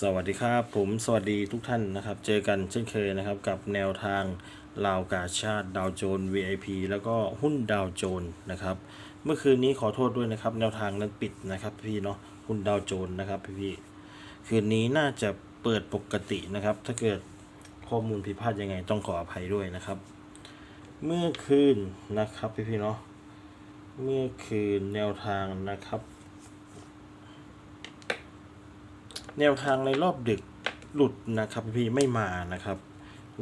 สวัสดีครับผมสวัสดีทุกท่านนะครับ เจอกันเช่นเคยนะครับกับแนวทางลาวกาชาติดาวโจน VIP แล้วก็หุ้นดาวโจนนะครับ เมื่อคืนนี้ขอโทษด้วยนะครับ แนวทางนั้นปิดนะครับพี่เนาะหุ้นดาวโจนนะครับพี่พี่คืนนี้น่าจะเปิดปกตินะครับ ถ้าเกิดข้อมูลผิดพลาดยังไงต้องขออภัยด้วยนะครับ เมื่อคืนนะครับพี่พี่เนาะเมื่อคืนแนวทางนะครับ แนวทางในรอบดึกหลุดนะครับพี่ไม่มานะครับ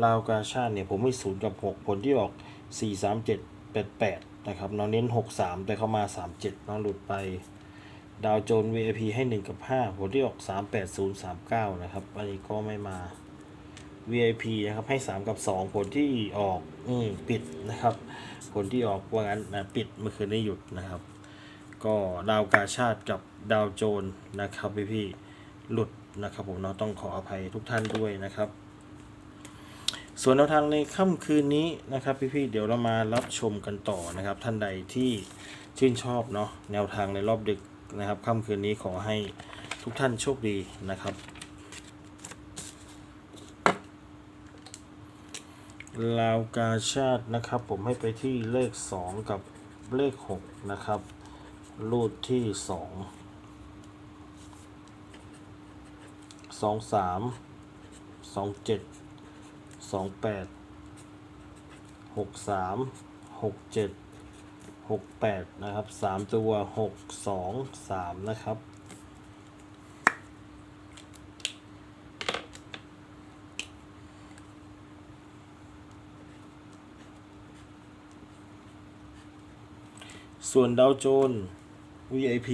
ลาวกาชาติเนี่ยผมไม่ศูนย์กับ6ผลที่ออก4 3 7 8 8นะครับน้องเน้น6 3แต่เข้ามา3 7น้องหลุดไปดาวโจน VIP ให้1กับ5ผลที่ออก3 8 0 3 9นะครับอันนี้ก็ไม่มา VIP นะครับให้3กับ2ผลที่ออกอืมปิดนะครับผลที่ออกว่างั้นนะปิดเมื่อคืนนี้หยุดนะครับ ก็ดาวกาชาติกับดาวโจนนะครับพี่พี่ หลุดนะครับผมเนาะต้องขออภัยทุกท่านด้วยนะครับ ส่วนแนวทางในค่ำคืนนี้นะครับ พี่ๆเดี๋ยวเรามารับชมกันต่อนะครับ ท่านใดที่ชื่นชอบเนาะแนวทางในรอบดึกนะครับค่ำคืนนี้ขอให้ทุกท่านโชคดีนะครับ ลาวกาชาตินะครับ ผมให้ไปที่เลข 2 กับเลข 6 นะครับ รูดที่ 2 สองสามสองเจ็ดสองแปดหกสามหกเจ็ดหกแปดนะครับสามตัวหกสองสามนะครับส่วนดาวโจน VIP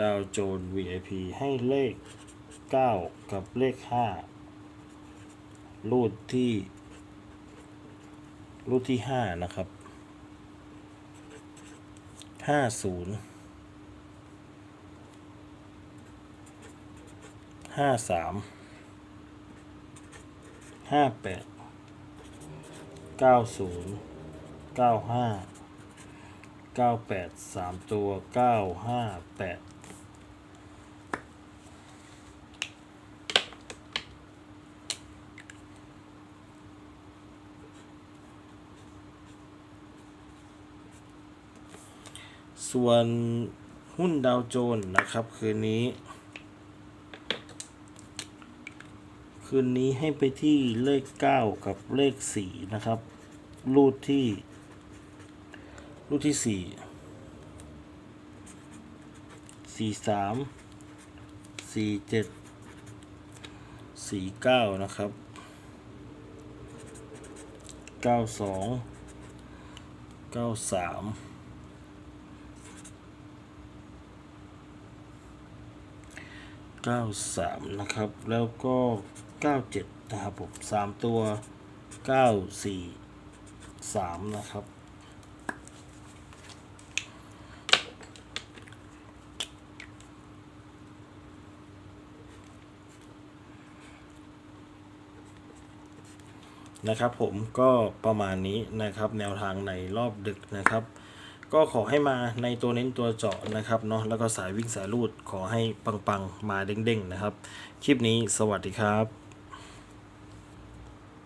ดาวโจน VIP ให้เลข 9 กับเลข 5 รูดที่ รูดที่ 5 นะครับ 50 53 58 90 95 98 3 ตัว 958 ส่วนหุ้นดาวโจนส์นะครับ คืนนี้ คืนนี้ให้ไปที่เลข 9 กับเลข 4 นะครับ รูดที่ รูดที่ 4 4 3 4 7 4 9 นะครับ 92 93 93 นะครับ แล้วก็ 97 นะครับผม3ตัว 94 3 นะครับ นะครับผมก็ประมาณนี้นะครับแนวทางในรอบดึกนะครับ ก็ขอให้มาในตัวเน้นตัวเจาะนะครับเนาะแล้วก็สายวิ่งสายรูดขอให้ปังๆ มาเด้งๆนะครับ คลิปนี้สวัสดีครับ